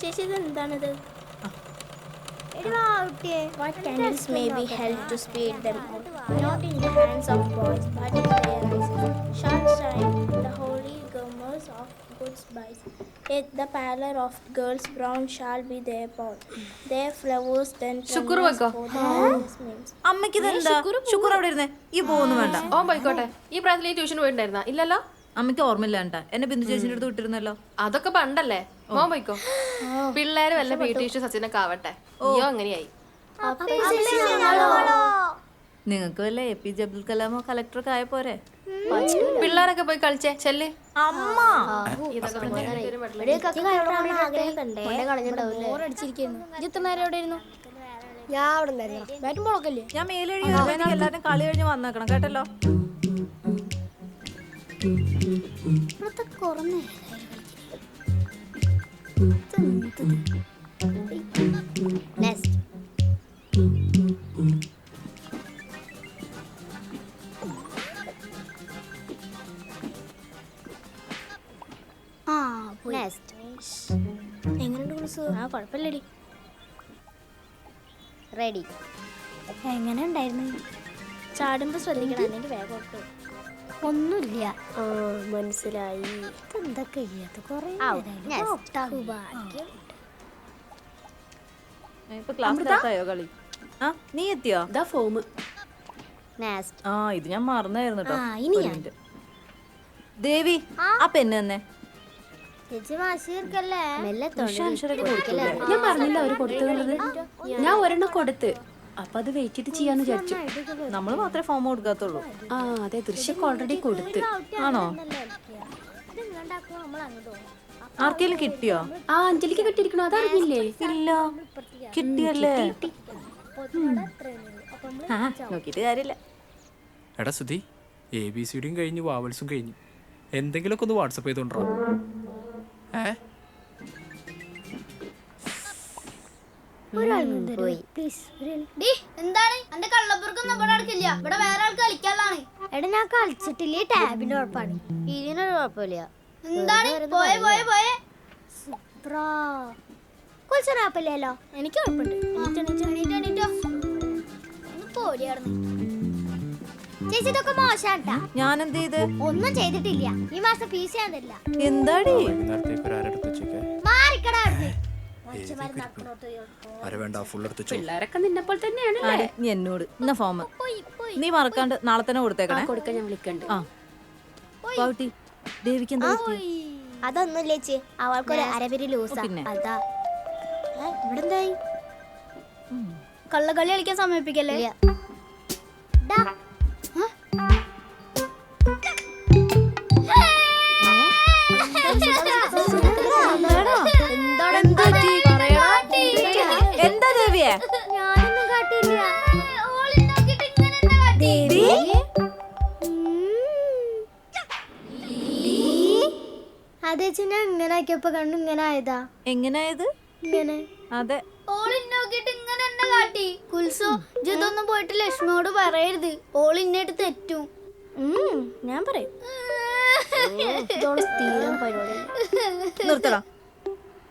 ചേച്ചിത് എന്താണിത് അമ്മയ്ക്ക് ഈ പോകുന്നു വേണ്ട. ഓ പോയിക്കോട്ടെ. ഈ പ്രായത്തിൽ ഈ ട്യൂഷന് പോയിട്ടുണ്ടായിരുന്ന? ഇല്ലല്ലോ. അമ്മയ്ക്ക് ഓർമ്മയില്ല കേട്ടാ എന്നെ ബിന്ദു ചേച്ചിന്റെ അടുത്ത് വിട്ടിരുന്നല്ലോ. അതൊക്കെ പണ്ടല്ലേ? മോൻ പോയിക്കോ? പിള്ളേര് വല്ല പി ടി സച്ചിനൊക്കെ ആവട്ടെ. ഓ. അങ്ങനെയായി. നിങ്ങൾക്ക് വല്ല എ പി ജെ അബ്ദുൽ കലാമോ കളക്ടറൊക്കെ ആയ പോരെ? പിള്ളേരൊക്കെ പോയി കളിച്ചേ? ചെല്ലേ. അമ്മ. ഞാൻ മേലെഴുതി എനിക്ക് എല്ലാവരും കളി കഴിഞ്ഞ് വന്നേക്കണം. കേട്ടല്ലോ? കുഴപ്പമില്ലടി. റെഡി എങ്ങനെ ഉണ്ടായിരുന്നു? ചാടുമ്പോ ശ്രദ്ധിക്കണം അല്ലെങ്കിൽ വേഗം ഒന്നുമില്ല. ആ മനസ്സിലായി. കൊറേ ക്ലാസ്സിലായോ കളി? ആ നീ എത്തിയോ? ഇതാ ഫോം ആ ഇത് ഞാൻ മറന്നായിരുന്നു കേട്ടോ. ദേവി ആ? പെണ്ണ് തന്നെ ഞാൻ പറഞ്ഞില്ല അവർ കൊടുത്തു ഞാൻ ഒരെണ്ണം കൊടുത്ത്. അപ്പൊ അത് വെയിറ്റ് ചെയ്ത് ചെയ്യാന്ന് വിചാരിച്ചു. നമ്മൾ മാത്രമേ ഫോം കൊടുക്കാത്തുള്ളൂ. ആ അതെ ദൃശ്യം ഓൾറെഡി കൊടുത്ത്. ആണോ? ആർക്കെങ്കിലും കിട്ടിയോ? ആ അഞ്ജലിക്ക് കിട്ടിയിരിക്കണോ? അതറിഞ്ഞില്ലേ ഇല്ല. കിട്ടിയല്ലേ? ആ നോക്കിയിട്ട് കാര്യമില്ല. എടാ സുധി എ ബി സിയുടെയും കഴിഞ്ഞു വാവൽസും കഴിഞ്ഞു. എന്തെങ്കിലുമൊക്കെ ഒന്ന് വാട്സപ്പ് ചെയ്തോണ്ടോ ഏ? എന്താണ്? എന്റെ കള്ളപ്പുറക്കൊന്നും ഇവിടെ നടക്കില്ല. ഇവിടെ വേറെ ആൾക്ക് കളിക്കാനാണ് എടാ ഞാൻ കളിച്ചിട്ടില്ല? ഈ ടാബിന്റെ കുഴപ്പമാണ് ഇതിനൊരു കുഴപ്പമില്ല. എന്താണ്? പോയെ പോയെ പോയെ. കുഴപ്പമില്ലല്ലോ എനിക്ക് കുഴപ്പമുണ്ട് ചേച്ചി ഇതൊക്കെ മോശാട്ടാ ഞാൻ എന്ത് ചെയ്ത് ഒന്നും ചെയ്തിട്ടില്ല. ഈ മാസം ഫീസ് ഞാൻ തരില്ല എന്താടി? മാറിക്കടാ ഫുൾ എടുത്ത് തന്നെയാണ്? നീ എന്നോട് ഇന്ന ഫോം നീ മറക്കാണ്ട് നാളെ തന്നെ കൊടുത്തേക്കണേ. കൊടുക്കാൻ ഞാൻ വിളിക്കണ്ട്. ആ. പാവട്ടി ദേവിക്ക് എന്താ പറ്റിയെ? അതൊന്നുമില്ല ചേച്ചി. അവൾക്കൊരു അരവരി ലൂസാ. പിന്നെ? അതാ. ഏ, കള്ളക്കളി കളിക്കാൻ സമയപ്പിക്കല്ലേ ഡാ. എന്താണ് ദേവിയെ ഞാനൊന്നും കാട്ടിയില്ല. ദേവി അതെ ഞാൻ ഇങ്ങനെ ആക്കിയപ്പോ കണ്ടു ഇങ്ങനെ ആയതാ. എങ്ങനെയായത് ഇങ്ങനെ. അതെ. കാട്ടി. കുൽസോ ഇതൊന്നും പോയിട്ട് ലക്ഷ്മിയോട് പറയരുത്. ഓൾ ഇന്നിട്ട് തെറ്റും. ഞാൻ പറയും. ഇതോൾ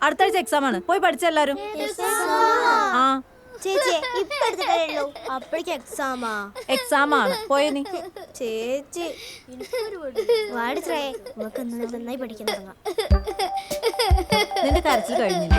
സ്ഥിരം പരിപാടി നിർത്തടാ അടുത്ത ആഴ്ച എക്സാം ആണ്. പോയി പഠിച്ച എല്ലാരും? ആ. ചേച്ചി ഇപ്പൊ അപ്പോഴേക്ക് എക്സാമാ എക്സാം ആണ്. പോയ നീ. ചേച്ചി വാടിച്ചേ നമുക്ക് നന്നായി പഠിക്കാൻ തുടങ്ങാം. നിന്റെ കരച്ചിൽ കഴിഞ്ഞില്ല?